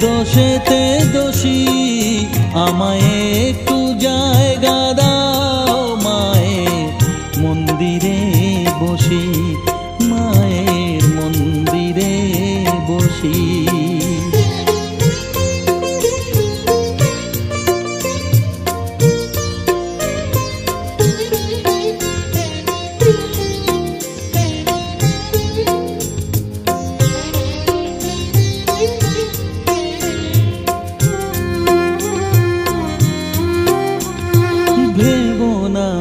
দোষেতে দোষী আমায় একটু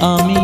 a.